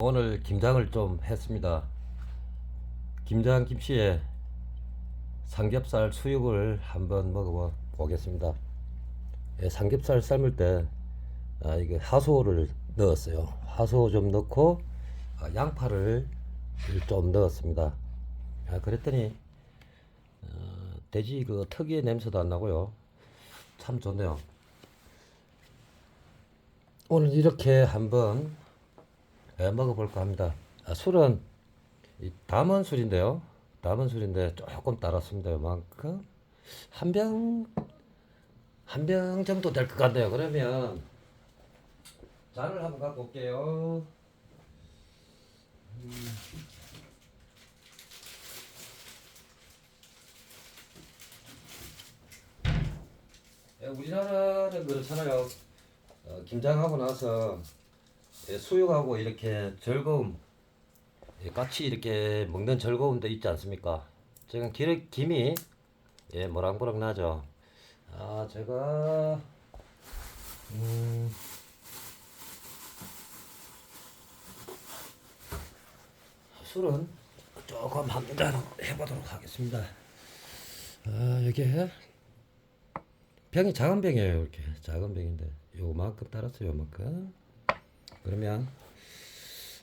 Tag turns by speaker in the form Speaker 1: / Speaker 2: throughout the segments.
Speaker 1: 오늘 김장을 좀 했습니다. 김장 김치에 삼겹살 수육을 한번 먹어 보겠습니다. 예, 삼겹살 삶을 때 아, 이게 하소를 넣었어요. 하소 좀 넣고 아, 양파를 좀 넣었습니다. 아, 그랬더니 어, 돼지 그 특유의 냄새도 안 나고요. 참 좋네요. 오늘 이렇게 한번 예, 먹어볼까 합니다. 아, 술은 이 담은 술인데요. 담은 술인데 조금 따랐습니다. 요만큼 한 병 한 병 정도 될 것 같네요. 그러면 잔을 한번 갖고 올게요. 음. 예, 우리나라는 그렇잖아요. 어, 김장하고 나서 예, 수육하고 이렇게 즐거움 예, 같이 이렇게 먹는 즐거움도 있지 않습니까? 지금 기, 김이 예, 모락모락 나죠. 아, 제가 음, 술은 조금 한 잔 해보도록 하겠습니다. 아, 이게 병이 작은 병이에요. 이렇게 작은 병인데 요만큼 따랐어요. 요만큼. 그러면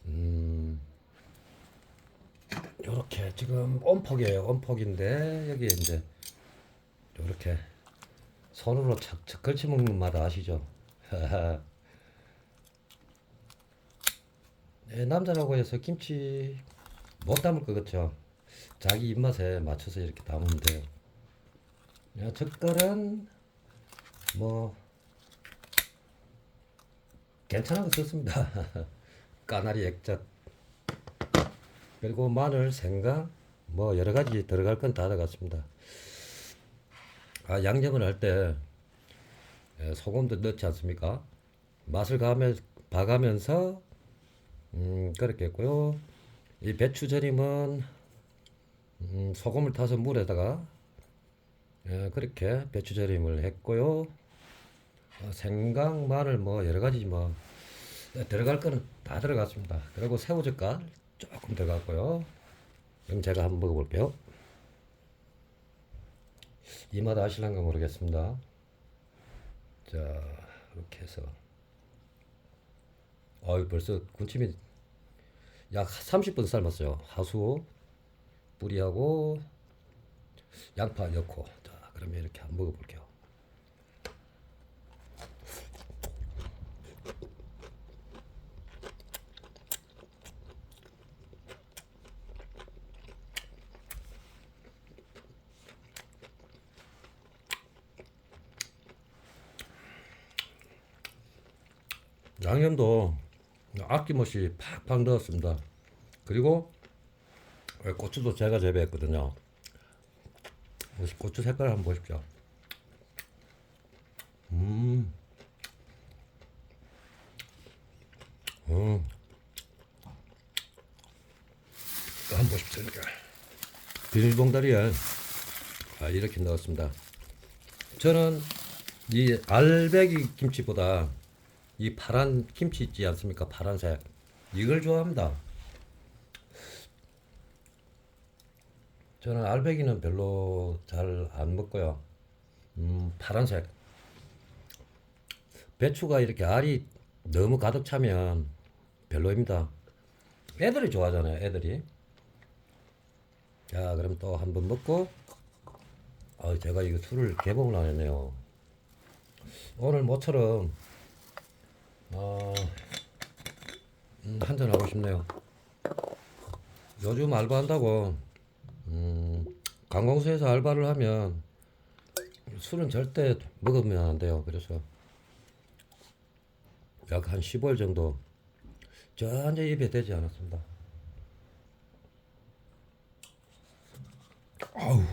Speaker 1: 음 요렇게 지금 온폭이에요. 온폭인데 여기 이제 요렇게 손으로 착착 걸쳐 먹는 맛 아시죠? 네, 남자라고 해서 김치 못 담을 것 같죠? 자기 입맛에 맞춰서 이렇게 담으면 돼요. 야, 젓갈은 뭐 괜찮은 거 썼습니다. 까나리 액젓 그리고 마늘, 생강 뭐 여러 가지 들어갈 건 다 들어갔습니다. 아 양념을 할 때 소금도 넣지 않습니까? 맛을 가며 봐가면서 음 그렇게 했고요. 이 배추 절임은 음, 소금을 타서 물에다가 예, 그렇게 배추 절임을 했고요. 어, 생강, 마늘 뭐 여러 가지 뭐 들어갈 거는 다 들어갔습니다. 그리고 새우젓갈 조금 들어갔고요. 그럼 제가 한번 먹어볼게요. 이 맛 아실란가 모르겠습니다. 자 이렇게 해서 어이 벌써 군침이 약 30분 삶았어요. 하수 뿌리하고 양파 넣고 자 그러면 이렇게 한번 먹어볼게요. 양념도 아낌없이 팍팍 넣었습니다. 그리고 고추도 제가 재배했거든요. 고추 색깔 한번 보십시오. 음. 음. 한번 보십시오. 비닐봉다리에 아, 이렇게 넣었습니다. 저는 이 알배기 김치보다 이 파란 김치 있지 않습니까? 파란색. 이걸 좋아합니다. 저는 알배기는 별로 잘 안 먹고요. 음, 파란색. 배추가 이렇게 알이 너무 가득 차면 별로입니다. 애들이 좋아하잖아요, 애들이. 자, 그럼 또 한 번 먹고, 아, 제가 이거 술을 개봉을 안 했네요. 오늘 모처럼, 어, 음, 한잔 하고 싶네요. 요즘 알바한다고, 음, 관공서에서 알바를 하면 술은 절대 먹으면 안 돼요. 그래서 약 한 15일 정도 전혀 입에 대지 않았습니다. 아우.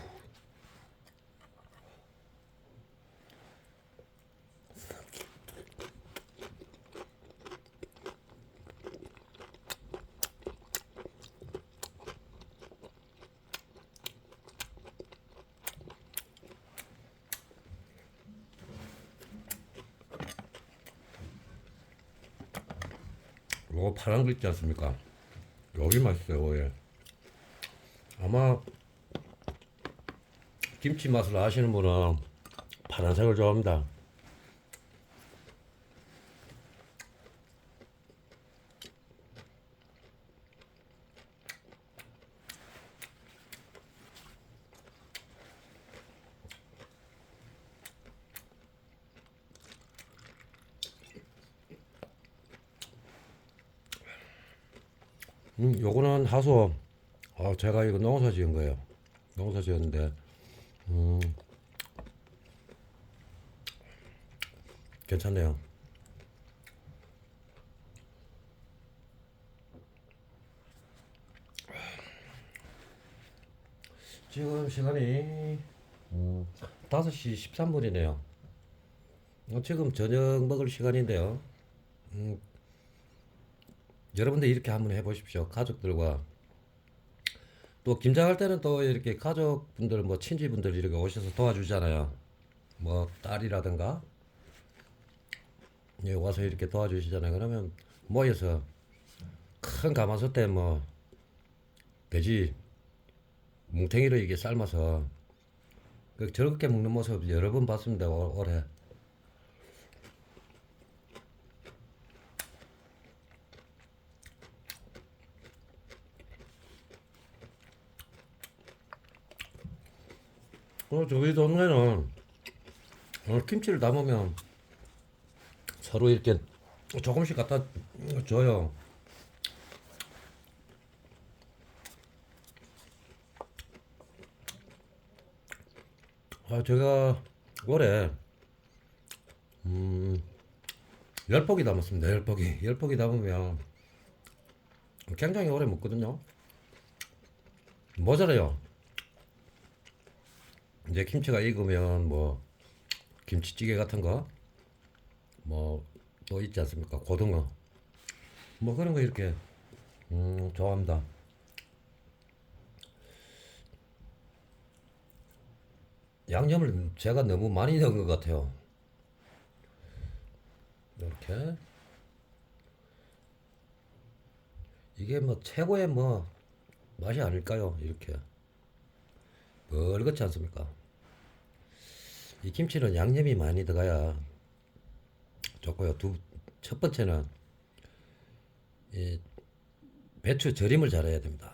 Speaker 1: 파란 거 있지 않습니까? 여기 맛있어요. 예. 아마 김치 맛을 아시는 분은 파란색을 좋아합니다. 음, 하소. 어, 제가 이거 농사 지은 거예요. 농사 지었는데, 음, 괜찮네요. 지금 시간이 음, 5시 13분이네요. 어, 지금 저녁 먹을 시간인데요. 음, 여러분들 이렇게 한번 해보십시오. 가족들과 또 김장할 때는 또 이렇게 가족분들 뭐 친지분들 이렇게 오셔서 도와주잖아요. 뭐 딸이라든가 예, 와서 이렇게 도와주시잖아요. 그러면 모여서 큰 가마솥에 뭐 돼지 뭉탱이로 이게 삶아서 그 저렇게 먹는 모습 여러 번 봤습니다. 올- 올해. 어, 저희 동네는 어, 김치를 담으면 서로 이렇게 조금씩 갖다 줘요. 아, 제가 올해 음, 열 포기 담았습니다. 열 포기. 열 포기 담으면 굉장히 오래 먹거든요. 모자라요. 이제 김치가 익으면 뭐 김치찌개 같은 거 뭐 또 있지 않습니까? 고등어 뭐 그런 거 이렇게 음 좋아합니다. 양념을 제가 너무 많이 넣은 것 같아요. 이렇게 이게 뭐 최고의 뭐 맛이 아닐까요? 이렇게 멀겋지 않습니까? 이 김치는 양념이 많이 들어가야 좋고요. 두, 첫 번째는 이 배추 절임을 잘해야 됩니다.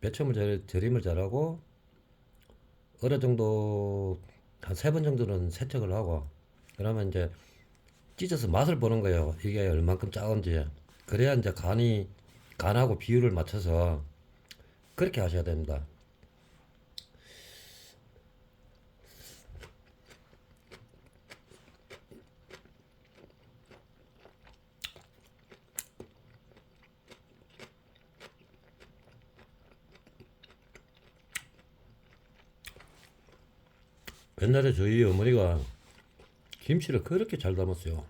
Speaker 1: 배추를 절, 절임을 잘하고 어느 정도 한 세 번 정도는 세척을 하고 그러면 이제 찢어서 맛을 보는 거예요. 이게 얼만큼 짜은지. 그래야 이제 간이 간하고 비율을 맞춰서 그렇게 하셔야 됩니다. 옛날에 저희 어머니가 김치를 그렇게 잘 담았어요.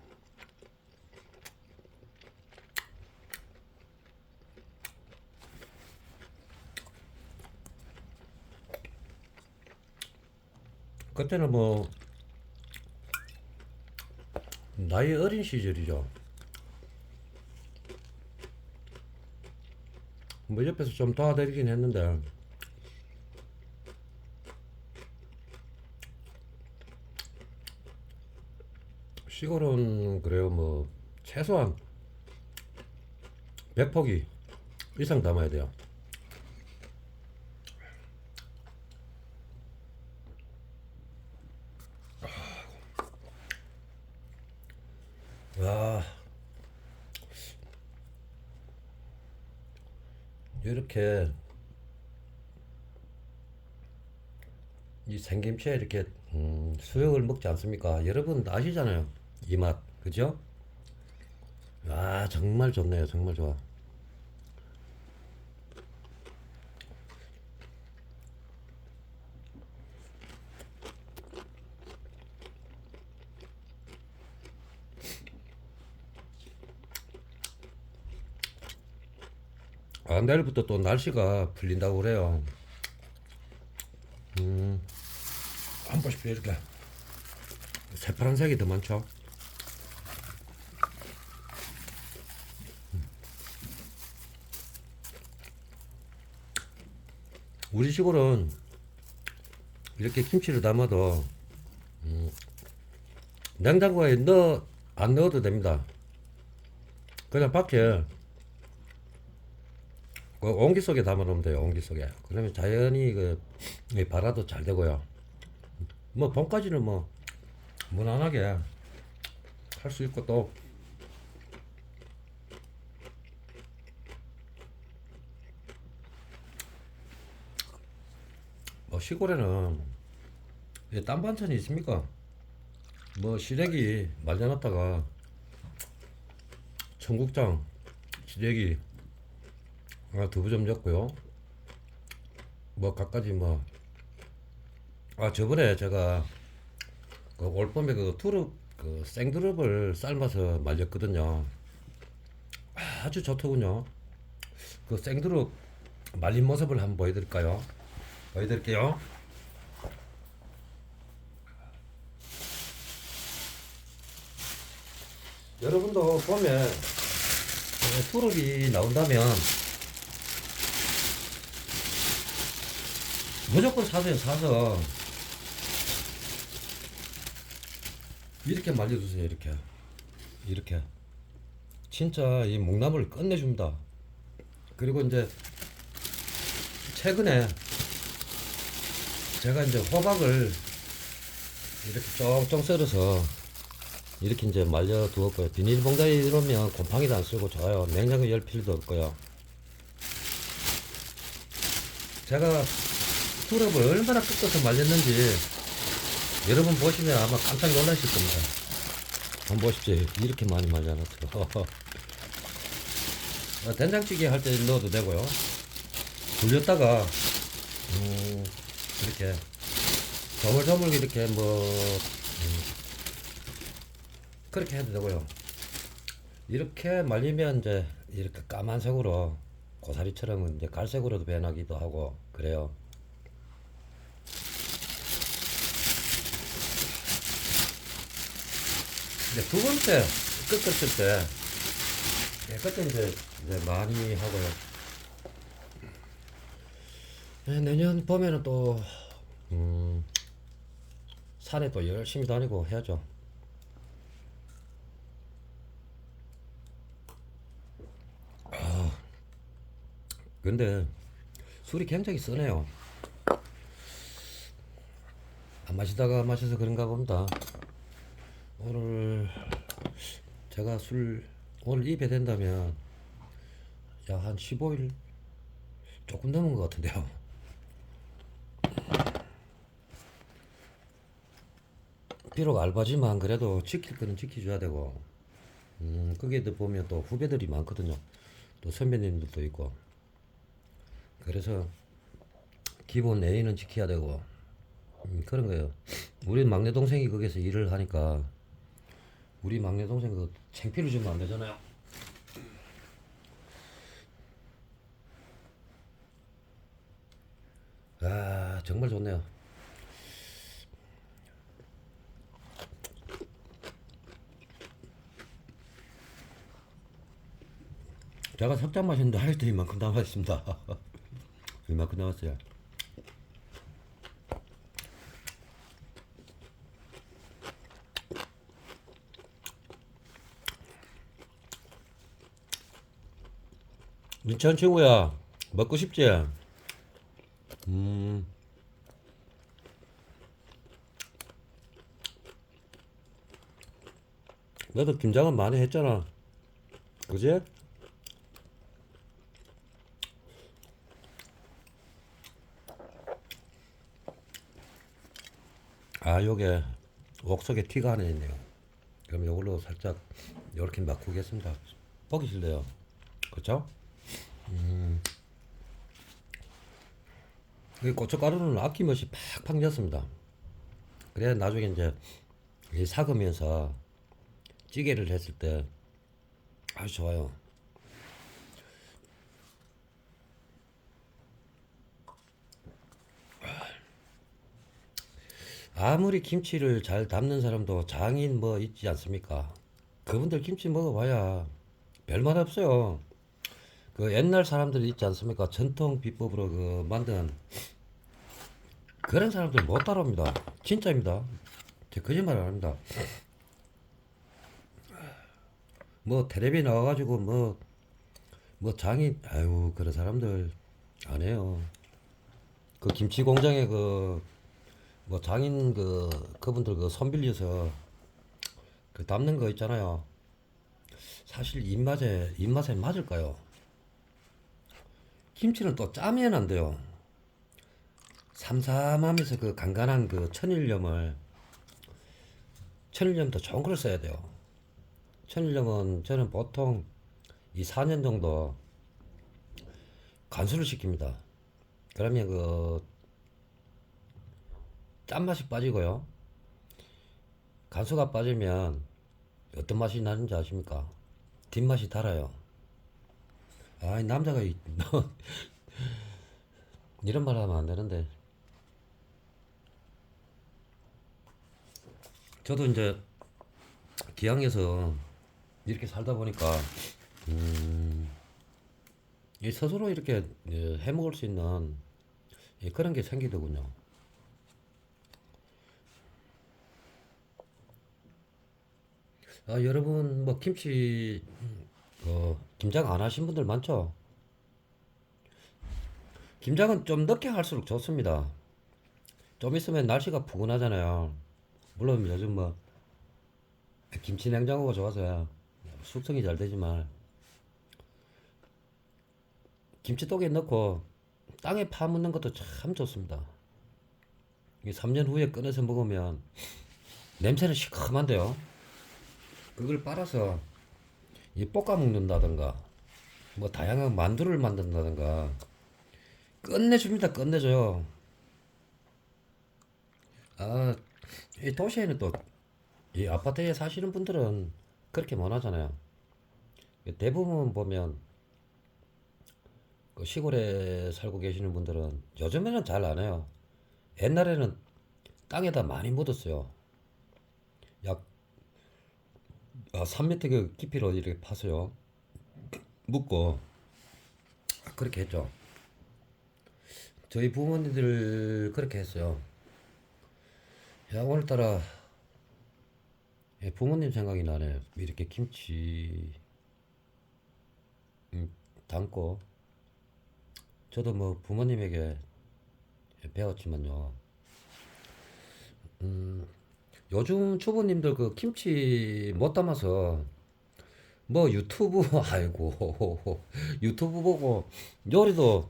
Speaker 1: 그때는 뭐 나이 어린 시절이죠. 뭐 옆에서 좀 도와드리긴 했는데 시골은 그래요 뭐 최소한 100포기 이상 담아야 돼요. 와 이렇게 이 생김치에 이렇게 음, 수육을 먹지 않습니까? 여러분 아시잖아요. 이 맛, 그죠? 아, 정말 좋네요. 정말 좋아. 아, 내일부터 또 날씨가 풀린다고 그래요. 음, 한번 보십시오. 이렇게. 새파란색이 더 많죠? 우리 시골은 이렇게 김치를 담아도 음, 냉장고에 넣어 안 넣어도 됩니다. 그냥 밖에 그 온기 속에 담아놓으면 돼요. 온기 속에. 그러면 자연히 그이 발화도 잘 되고요. 뭐 봄까지는 뭐 무난하게 할 수 있고 또 뭐 시골에는 이딴 반찬이 있습니까? 뭐 시래기 말려놨다가 청국장 시래기 아, 두부 좀 넣고요. 뭐 갖가지 뭐. 아 저번에 제가 그 올봄에 그 두릅 그 생두릅을 삶아서 말렸거든요. 아주 좋더군요. 그 생두릅 말린 모습을 한번 보여드릴까요? 보여드릴게요. 여러분도 보면 그 두릅이 나온다면 무조건 사세요 사서. 이렇게 말려주세요 이렇게. 이렇게. 진짜 이 목나무를 끝내줍니다. 그리고 이제 최근에 제가 이제 호박을 이렇게 쫑쫑 썰어서 이렇게 이제 말려 두었고요 비닐봉다에 이러면 곰팡이도 안 쓰고 좋아요 냉장고 열 필요도 없고요 제가 두릅을 얼마나 뜯어서 말렸는지 여러분 보시면 아마 깜짝 놀라실 겁니다. 한번 보십시오. 이렇게 많이 말려놨어요. 어, 된장찌개 할 때 넣어도 되고요. 불렸다가 음, 이렇게 조물조물 이렇게 뭐 음, 그렇게 해도 되고요. 이렇게 말리면 이제 이렇게 까만색으로 고사리처럼 이제 갈색으로도 변하기도 하고 그래요. 근데 두 번째 끓였을 때 예, 그때 이제, 이제 많이 하고요. 예, 내년 봄에는 또 음, 산에 또 열심히 다니고 해야죠. 아, 근데 술이 굉장히 쓰네요. 안 마시다가 마셔서 그런가 봅니다. 오늘 제가 술 오늘 입에 된다면 약 한 15일 조금 넘은 것 같은데요. 비록 알바지만 그래도 지킬 거는 지켜줘야 되고 음, 거기에도 보면 또 후배들이 많거든요. 또 선배님들도 있고 그래서 기본 A는 지켜야 되고 음, 그런 거예요. 우리 막내 동생이 거기서 일을 하니까 우리 막내 동생 그 창피를 주면 안 되잖아요. 아 정말 좋네요. 제가 석잔 마셨는데 할 때 이만큼 남았습니다. 이만큼 남았어요. 인천 친구야 먹고 싶지? 음. 너도 김장은 많이 했잖아. 그지? 아, 요게 옥석에 티가 하나 있네요. 그럼 요걸로 살짝 이렇게 바꾸겠습니다. 싫네요. 그쵸? 이 고춧가루는 아낌없이 팍팍 넣습니다. 그래야 나중에 이제 이 삭으면서 찌개를 했을 때 아주 좋아요. 아무리 김치를 잘 담는 사람도 장인 뭐 있지 않습니까? 그분들 김치 먹어봐야 별맛 없어요. 그 옛날 사람들이 있지 않습니까? 전통 비법으로 그 만든 그런 사람들 못 따라옵니다. 진짜입니다. 제 거짓말 안 합니다. 뭐 텔레비 나와가지고 뭐뭐 장인 아유 그런 사람들 안 해요. 그 김치 공장에 그 뭐 장인 그 그분들 그 손 빌려서 그 담는 거 있잖아요. 사실 입맛에 입맛에 맞을까요? 김치는 또 짜면 안 돼요. 삼삼하면서 그 간간한 그 천일염을 천일염도 좋은 걸 써야 돼요. 천일염은 저는 보통 이 4년 정도 간수를 시킵니다. 그러면 그 짠맛이 빠지고요. 간수가 빠지면 어떤 맛이 나는지 아십니까? 뒷맛이 달아요. 아, 이 남자가 이- 이런 말 하면 안 되는데. 저도 이제 기양에서 이렇게 살다 보니까 음, 이 스스로 이렇게 예, 해 먹을 수 있는 예, 그런 게 생기더군요. 아, 여러분 뭐 김치 어, 김장 안 하신 분들 많죠? 김장은 좀 늦게 할수록 좋습니다. 좀 있으면 날씨가 푸근하잖아요. 물론 요즘 뭐 김치 냉장고가 좋아서 숙성이 잘 되지만 김치독에 넣고 땅에 파묻는 것도 참 좋습니다. 이 3년 후에 꺼내서 먹으면 냄새는 시큼한데요. 그걸 빨아서 이 볶아 먹는다든가 뭐 다양한 만두를 만든다든가 끝내줍니다. 끝내줘요. 아, 이 도시에는 또 이 아파트에 사시는 분들은 그렇게 못 하잖아요. 대부분 보면 그 시골에 살고 계시는 분들은 요즘에는 잘 안 해요. 옛날에는 땅에다 많이 묻었어요. 약 아, 3m 그 깊이로 이렇게 파서요. 묻고 그렇게 했죠. 저희 부모님들 그렇게 했어요. 야, 오늘따라 예, 부모님 생각이 나네. 이렇게 김치 음, 담고 저도 뭐 부모님에게 배웠지만요. 요즘 주부님들 그 김치 못 담아서 뭐 유튜브 아이고 유튜브 보고 요리도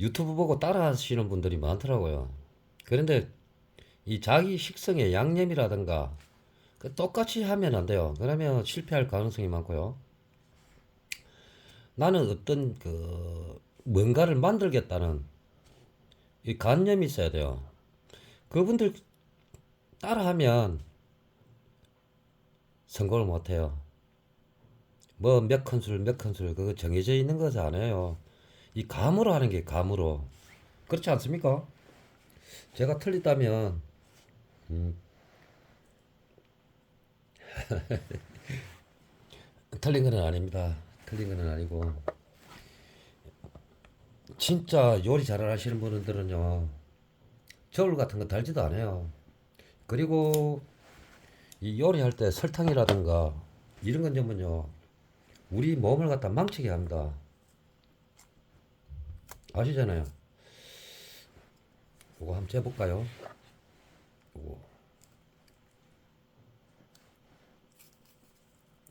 Speaker 1: 유튜브 보고 따라 하시는 분들이 많더라고요. 그런데 이 자기 식성의 양념이라든가 그 똑같이 하면 안 돼요. 그러면 실패할 가능성이 많고요. 나는 어떤 그 뭔가를 만들겠다는 이 관념이 있어야 돼요. 그분들 따라하면 성공을 못 해요. 뭐 몇 큰술 몇 큰술 그거 정해져 있는 것이 아니에요. 이 감으로 하는 게 감으로. 그렇지 않습니까? 제가 틀리다면 음, 틀린 건 아닙니다. 틀린 건 아니고 진짜 요리 잘 하시는 분들은요 저울 같은 거 달지도 않아요. 그리고 이 요리할 때 설탕이라든가 이런 건 전면요 우리 몸을 갖다 망치게 합니다. 아시잖아요. 이거 한번 재볼까요? 요거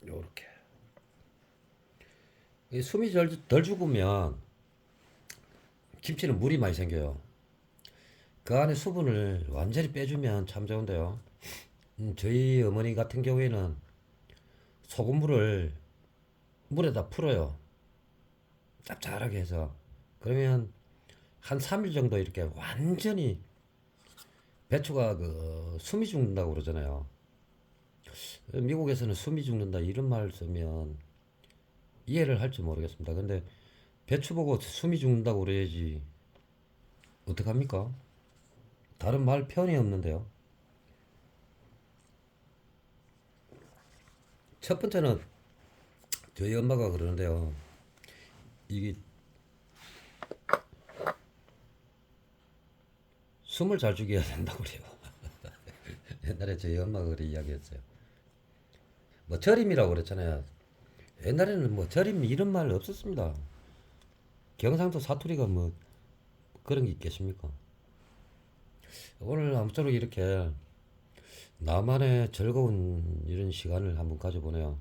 Speaker 1: 요렇게 이 숨이 덜, 덜 죽으면 김치는 물이 많이 생겨요. 그 안에 수분을 완전히 빼주면 참 좋은데요. 음, 저희 어머니 같은 경우에는 소금물을 물에다 풀어요. 짭짤하게 해서. 그러면 한 3일 정도 이렇게 완전히 배추가 그 숨이 죽는다고 그러잖아요. 미국에서는 숨이 죽는다 이런 말 쓰면 이해를 할지 모르겠습니다. 근데 배추 보고 숨이 죽는다고 그래야지 어떡합니까? 다른 말 표현이 없는데요. 첫 번째는 저희 엄마가 그러는데요. 이게 숨을 잘 죽여야 된다고 그래요. 옛날에 저희 엄마가 그렇게 이야기했어요. 뭐 절임이라고 그랬잖아요. 옛날에는 뭐 절임 이런 말 없었습니다. 경상도 사투리가 뭐 그런 게 있겠습니까? 오늘 아무쪼록 이렇게 나만의 즐거운 이런 시간을 한번 가져보네요.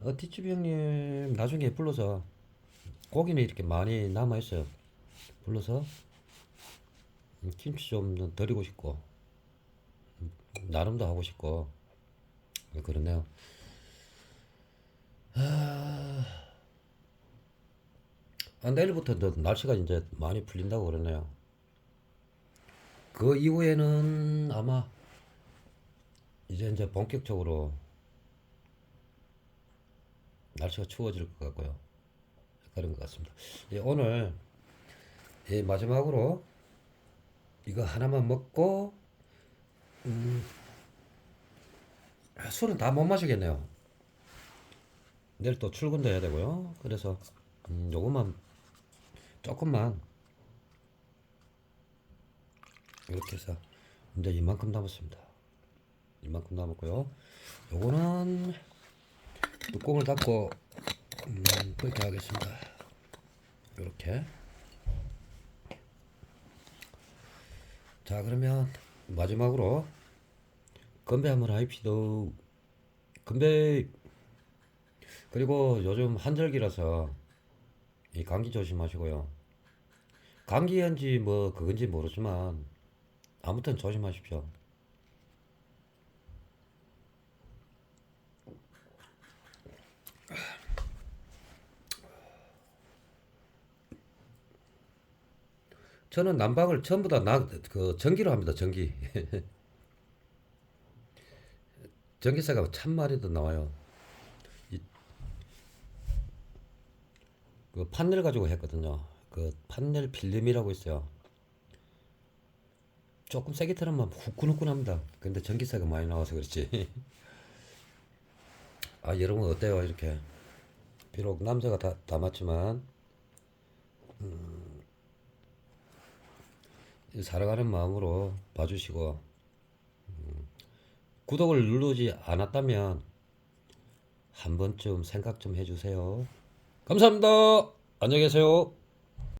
Speaker 1: 어, 티집 형님 나중에 불러서 고기는 이렇게 많이 남아 있어요. 불러서 음, 김치 좀 드리고 싶고 음, 나름도 하고 싶고 그렇네요. 아, 아, 내일부터 또 날씨가 이제 많이 풀린다고 그러네요. 그 이후에는 아마 이제 이제 본격적으로 날씨가 추워질 것 같고요. 그런 것 같습니다. 예, 오늘 예, 마지막으로 이거 하나만 먹고 음, 아, 술은 다 못 마시겠네요. 내일 또 출근도 해야 되고요. 그래서 음, 요것만 조금만 이렇게 해서 이제 이만큼 남았습니다. 이만큼 남았고요. 요거는 뚜껑을 닫고 음, 그렇게 하겠습니다. 이렇게. 자 그러면 마지막으로 건배 한번 하입시도. 건배. 그리고 요즘 한절기라서 이 감기 조심하시고요. 감기인지 뭐 그건지 모르지만 아무튼 조심하십시오. 저는 난방을 전부 다 나, 그 전기로 합니다. 전기. 전기세가 참 많이 더 나와요. 이, 그 판넬 가지고 했거든요. 그 판넬 필름이라고 있어요. 조금 세게 틀으면 후끈후끈합니다. 근데 전기세가 많이 나와서 그렇지. 아 여러분 어때요? 이렇게 비록 남자가 다 담았지만 살아가는 마음으로 봐주시고 음, 구독을 누르지 않았다면 한 번쯤 생각 좀 해주세요. 감사합니다. 안녕히 계세요.